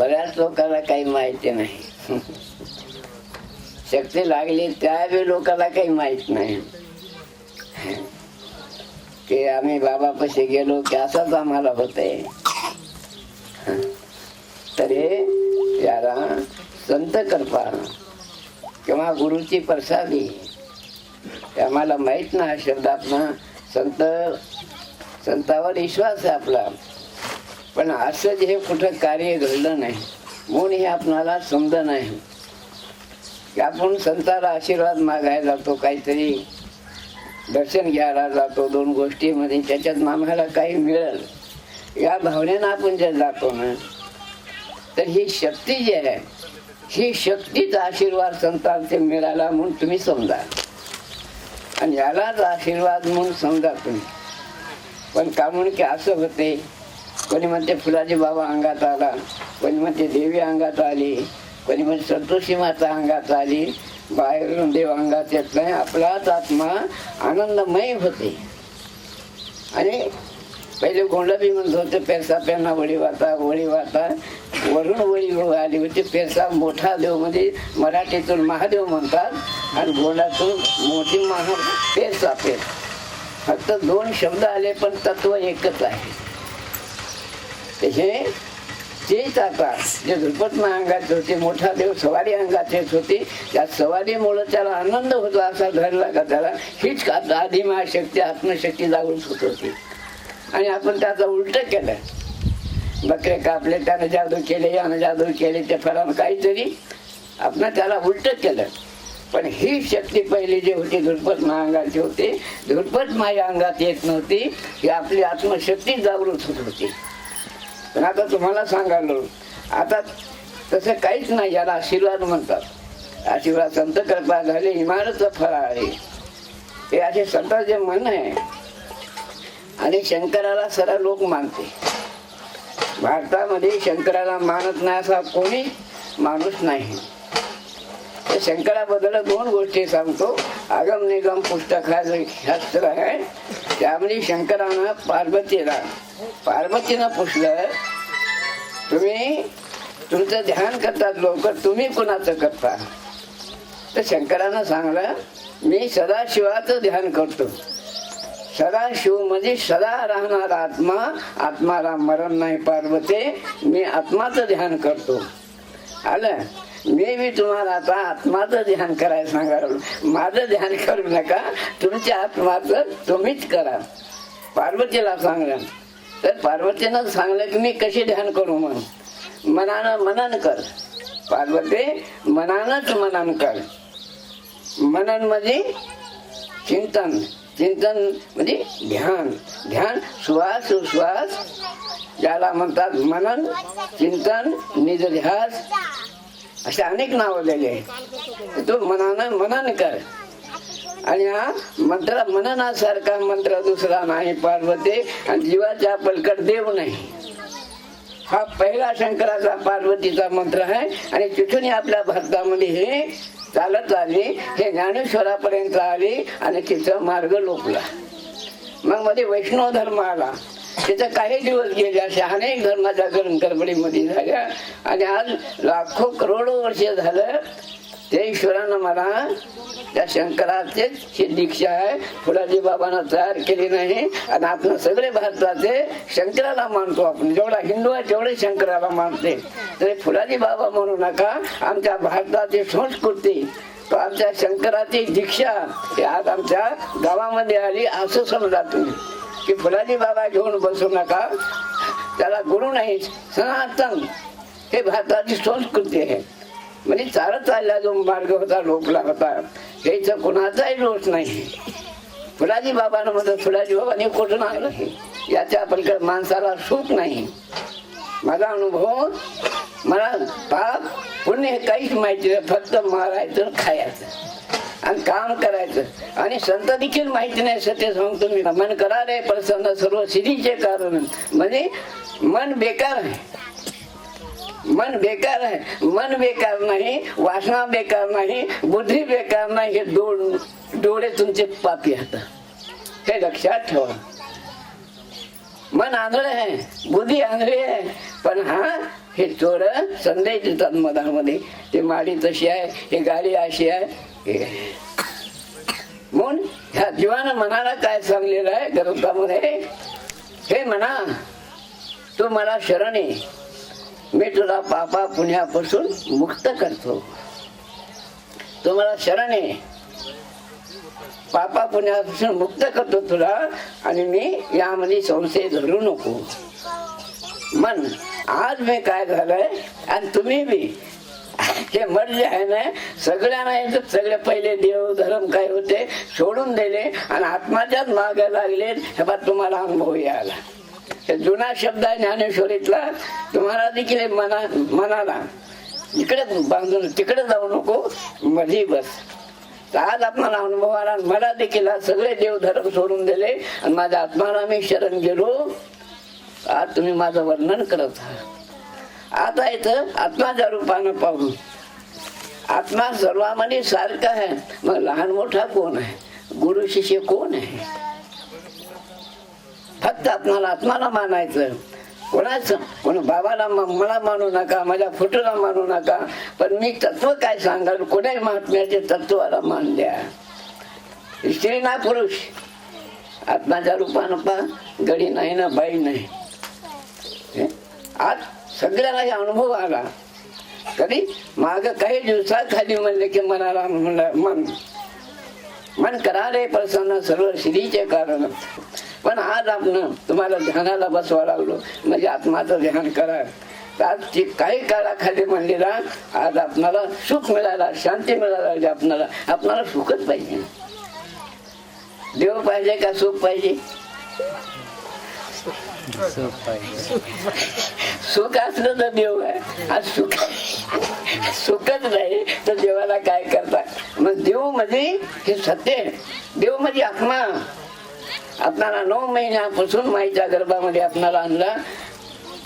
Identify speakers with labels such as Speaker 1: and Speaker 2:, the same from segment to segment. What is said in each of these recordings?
Speaker 1: बऱ्याच लोकांना काही माहिती नाही. शक्ती लागली त्यावेळी लोकांना काही माहीत नाही. की आम्ही बाबापाशी गेलो की असंच आम्हाला होतंय. तर यारा याला संत कृपा किंवा गुरुची प्रसादी. आम्हाला माहीत ना शब्दात ना संत संतावर विश्वास आहे आपला. पण असं जे कुठं कार्य घडलं नाही. म्हणून हे आपणाला समज नाही. की आपण संताला आशीर्वाद मागायला जातो काहीतरी दर्शन घ्यायला जातो दोन गोष्टीमध्ये त्याच्यात आम्हाला काही मिळेल. या भावनेनं आपण जे जातो ना तर ही शक्ती जी आहे ही शक्तीचा आशीर्वाद संतांचे मिळाला म्हणून तुम्ही समजा. आणि यालाच आशीर्वाद म्हणून समजा तुम्ही. पण का म्हणून की असं होते कोणी म्हणते फुलाजी बाबा अंगात आला. कोणी म्हणते देवी अंगात आली. कोणी म्हणते संतोषी माता अंगात आली. बाहेरून देव अंगात येत नाही. आपलाच आत्मा आनंदमय होते. आणि पहिले गोंडाबी म्हणत होते पेरसा पेना वळी वाता वळी वाता वरून वळी आली होती. पेरसा मोठा देव म्हणजे मराठीतून महादेव म्हणतात. आणि गोंडातून मोठी महा पेरसा पेर. फक्त दोन शब्द आले पण तत्व एकच आहे. त्याचे तेच आता जे धुपटना अंगाचे होते मोठा देव सवारी अंगात येत होती त्या सवारीमुळे त्याला आनंद होता असा धरला का त्याला. हीच आता आदिमा शक्ती आत्मशक्ती जागृत होत होती. आणि आपण त्याचा उलट केलं. बकरे कापले त्यानं जादू केले यानं जादू केले ते फरानं काहीतरी आपण त्याला उलट केलं. पण ही शक्ती पहिली जी होती धुरपत महाअंगाची होती धुरपत माझ्या अंगात येत नव्हती ही आपली आत्मशक्ती जागृत होत होती. पण आता तुम्हाला सांगालो आता तसं काहीच नाही याला आशीर्वाद म्हणतात. आशीर्वाद संत कृपा झाले इमारतचं फळ आहे. हे असे संतांचे म्हणणं मन आहे. आणि शंकराला सरळ लोक मानते. भारतामध्ये शंकराला मानत नाही असा कोणी माणूस नाही. शंकराबद्दल दोन गोष्टी सांगतो. आगम निगम पुस्तक हा जो शास्त्र आहे. त्यामध्ये शंकरानं पार्वतीला पार्वतीनं पुसलं तुम्ही तुमचं ध्यान करतात लोक तुम्ही कुणाचं करता? तर शंकरानं सांगलं मी सदाशिवाचं ध्यान करतो. सदाशिव म्हणजे सदा राहणारा आत्मा आत्माला मरण नाही पार्वते. मी आत्माचं ध्यान करतो. आलं? मी बी तुम्हाला आता आत्माचं ध्यान करायला सांगाल माझं ध्यान करू नका तुमच्या आत्माचं तुम्हीच करा. पार्वतीला सांगलं तर पार्वतीनं सांगलं की मी कशी ध्यान करू म्हणून? मनानं मनन कर. पार्वती मनानच मनन कर. मनन म्हणजे चिंतन. चिंतन म्हणजे ध्यान. ध्यान श्वास उश्वास ज्याला म्हणतात मनन चिंतन निजध्यास असे अनेक नावं दिले आहेत. तो मनानं मनन कर. आणि हा मंत्र मननासारखा मंत्र दुसरा नाही पार्वती. आणि जीवाच्या पलकड देव नाही. हा पहिला शंकराचा पार्वतीचा मंत्र आहे. आणि तिथून आपल्या भारतामध्ये हे चालत आली. हे ज्ञानेश्वरापर्यंत आली. आणि तिचा मार्ग लोपला. मग मध्ये वैष्णव धर्म आला. तिथं काही दिवस गेले असे अनेक धर्माच्या गरम गडबडीमध्ये झाल्या. आणि आज लाखो करोडो वर्ष झालं ते ईश्वरानं मला त्या शंकराचेच ही दीक्षा आहे. फुलाजी बाबांना तयार केली नाही. आणि आपण सगळे भारताचे शंकराला मानतो आपण. जेवढा हिंदू आहे तेवढे शंकराला मानते. तरी फुलाजी बाबा म्हणू नका आमच्या भारताची संस्कृती आमच्या शंकराची दीक्षा ही आज आमच्या गावामध्ये आली असं समजा तुम्ही. की फुलाजी बाबा घेऊन बसू नका. त्याला गुरु नाही सनातन. हे भारताची संस्कृती आहे. म्हणजे चालत चालला जो मार्ग होता लोकला होता. त्याचा कुणाचाही दोष नाही. फुलाजी बाबानं म्हणतो फुलाजी बाबाने कुठून आणलं याच्या पलीकडे माणसाला सुख नाही. माझा अनुभव मला पाप पुण्य काहीच माहिती नाही फक्त मारायचं खायचं. आणि काम करायचं. आणि संत देखील माहिती नाही सत्य सांगतो मी. मन करा रे प्रसन्न सर्व सिद्धीचे कारण. म्हणजे मन बेकार आहे. मन बेकार आहे. मन बेकार नाही वासना बेकार नाही बुद्धी बेकार नाही हे डोळ डोळे तुमचे पापी आहेत हे लक्षात ठेवा. मन आंधळे आहे बुद्धी आंधळी आहे पण हा हे चोर संदेश देतात मधामध्ये ते माडी तशी आहे हे गाडी अशी आहे. हे. आहे. म्हणून ह्या जीवानं मनाला काय सांगलेलं आहे ग्रंथामध्ये? हे म्हणा तू मला शरण. ये मी तुला पापा पुण्यापासून मुक्त करतो. तू मला शरण. ये पापा पुण्यापासून मुक्त करतो तुला आणि मी यामध्ये संशय धरू नको. मन आज मी काय झालंय आणि तुम्ही बी. हे मर जे आहे ना सगळ्यांना येतं सगळे पहिले देव धर्म काय होते सोडून दिले आणि आत्माच्याच मागे लागले. हे बा तुम्हाला अनुभव यायला. हे जुना शब्द आहे ज्ञानेश्वरीतला. तुम्हाला देखील मना मनाला. इकडे बांधून तिकडे जाऊ नको. मधी बस. आज आपल्याला अनुभव आला मला देखील सगळे देव धर्म सोडून दिले. आणि माझ्या आत्माला मी शरण गेलो. आज तुम्ही माझं वर्णन करत आहात आता इथं आत्माच्या रूपानं पाहू आत्मा सर्वामध्ये सारखा आहे. मग लहान मोठा कोण आहे? गुरु शिष्य कोण आहे? फक्त आत्माला आत्माला मानायचं. कोणाचं? कोण बाबाला मला मानू नका माझ्या फोटोला मानू नका. पण मी तत्व काय सांगाल? कोणाही महात्म्याचे तत्वाला मान द्या. स्त्री ना पुरुष. आत्माच्या रूपानं पा गडी नाही ना बाई नाही. आज सगळ्याला हे अनुभव आला. तरी माग काही दिवसाखाली म्हणले की मनाला म्हणलं मन मन करारे प्रसन्न सर्व श्रीचे कारण. पण आज आपण तुम्हाला ध्यानाला बसवा लागलो. म्हणजे आत्माचं ध्यान करा. तर आज ती काही काळाखाली म्हणलेला आज आपणाला सुख मिळाला शांती मिळाला आपणाला. आपणाला सुखच पाहिजे. देव पाहिजे का सुख पाहिजे? सुख असलं तर देव आहे आज सुख सुखच नाही तर देवाला काय करता? मग देव म्हणजे हे सत्य देव म्हणजे आत्मा. आपणाला नऊ महिन्यापासून माईच्या गर्भामध्ये आपणाला आणला.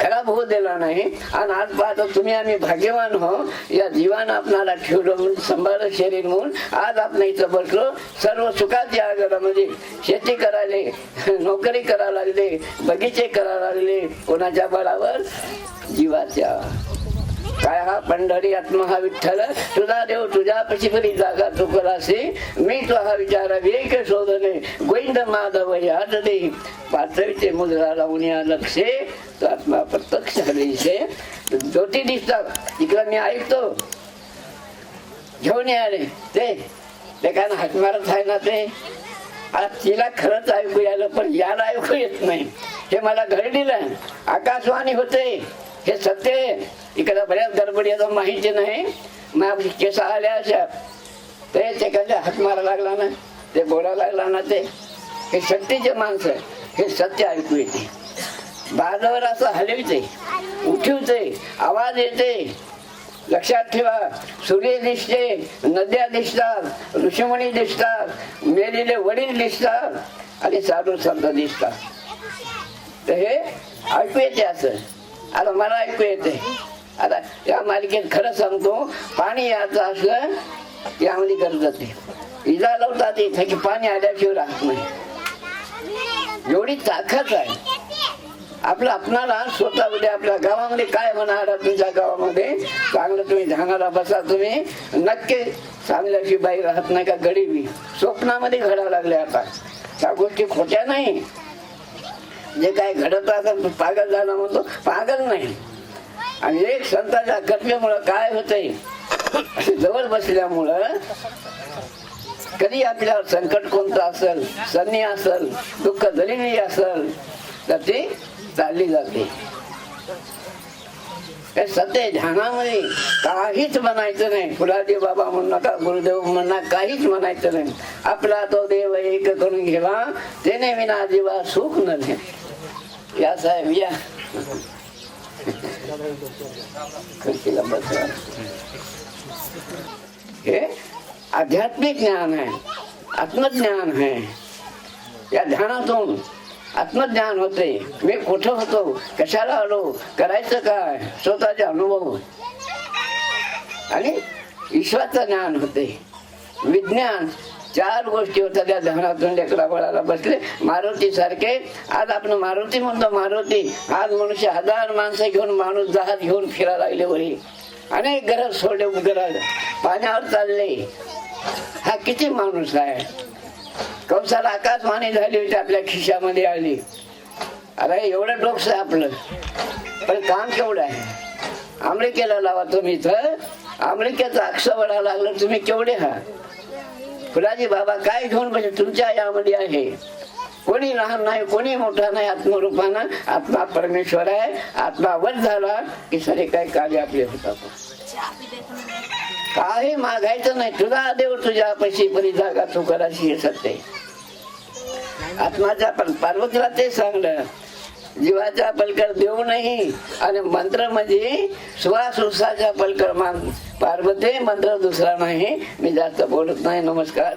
Speaker 1: खराब होऊ दिला नाही. आणि आज पाहतो तुम्ही आम्ही भाग्यवान हो. या जीवान आपणाला ठेवलं म्हणून सांभाळलं शरीर म्हणून. आज आपण इथं बसलो. सर्व सुखाच्या घरामध्ये म्हणजे शेती करायले नोकरी करायला लागले बगीचे करायला लागले. कोणाच्या बळावर? जीवाच्या. काय हा पंढरी आत्मा हा विठ्ठल तुझा देव तुझ्या पशी जागा चुकलासी मी तो हा विचार वेग शोधने. गोविंद माधव याद दे. पाचवीचे मुद्रा लावून या लक्षे तो आत्मा प्रत्यक्ष हरीशे ज्योती दिसतात इकडं मी ऐकतो. घेऊन आले. ते ते काय ना हात मारत आहे ना ते. आज तिला खरंच ऐकू यायला पण याला ऐकू येत नाही. हे मला घडलेलं आकाशवाणी होते. हे सत्य इकडं बऱ्याच गडबडी आता माहिती नाही. मग केस आल्या अशा. ते एखाद्या हात मारा लागला ना ते बोलायला लागला ना ते. हे शक्तीचे माणसं हे सत्य ऐकू येते. बाजावर असं हलविते उठवते आवाज येते. लक्षात ठेवा सूर्य दिसते नद्या दिसतात ऋषिमणी दिसतात मेलेले वडील दिसतात आणि साधू संत दिसतात. तर हे ऐकू येते असं. आता मला ऐकू येते. आता या मालिकेत खरं सांगतो पाणी याचं असलं यामध्ये गरज असते. इजा लावतात इथे की पाणी आल्याशिवाय राहत नाही. एवढी ताकद आहे. आपलं आपणाला स्वतःमध्ये आपल्या गावामध्ये काय होणार तुमच्या गावामध्ये? चांगलं तुम्ही ध्यानाला बसा तुम्ही. नक्की चांगल्याशी बाई राहत नाही का गरीबी? स्वप्नामध्ये घडा लागले आता. त्या गोष्टी खोट्या नाही. जे काय घडत असं पागल झाला म्हणतो पागल नाही. आणि एक संतांच्या कथेमुळं काय होतंय? जवळ बसल्यामुळं कधी आपल्यावर संकट कोणतं असेल सन्नी असेल दुःख दलिनी असेल तर ती चालली जाते. सत्य ध्यानामध्ये. काहीच म्हणायचं नाही. फुलाजी बाबा म्हणू नका गुरुदेव म्हणा काहीच म्हणायचं नाही. आपला तो देव एक करून घेवा त्याने विना जीवा सुख न घे या साहेब या. हे? आध्यात्मिक ज्ञान आहे. आत्मज्ञान आहे. या ध्यानातून आत्मज्ञान होते. मी कुठं होतो? कशाला आलो? करायचं काय? स्वतःचे अनुभव. आणि ईश्वरचं ज्ञान होते. विज्ञान चार गोष्टी होत्या त्या ध्यानातून लेकरा बळाला बसले. मारुती सारखे. आज आपण मारुती म्हणतो मारुती. आज मनुष्य हजार माणसं घेऊन माणूस जहाज घेऊन फिरायला लागले वरी. अनेक गरज सोडे उपग्रह पाण्यावर चालले. हा किती माणूस आहे? कंसाला आकाशवाणी झाली होती आपल्या खिशामध्ये आली. अरे एवढं डोकस आहे आपलं. पण काम केवढं आहे? अमेरिकेला लावा तुम्ही तर अमेरिकेचं अक्ष वडा लागलं तुम्ही केवढे आहात फुलाजी बाबा काय घेऊन म्हणजे तुमच्या यामध्ये आहे. कोणी लहान नाही कोणी मोठा नाही आत्मरूपानं आत्मा परमेश्वर आहे आत्मा वध झाला की सरे काय कार्य आपले होतात. काही मागायचं नाही. तुझा देव तुझ्या पैसे परी जागा तू करायची हे सत्य आत्माच्या पण पार्वतीला ते सांगलं. जीवाचा पलकर देऊ नाही आणि मंत्र म्हणजे श्वास उसाचा पलकर मान पार्वती मंत्र दुसरा नाही. मी जास्त बोलत नाही. नमस्कार.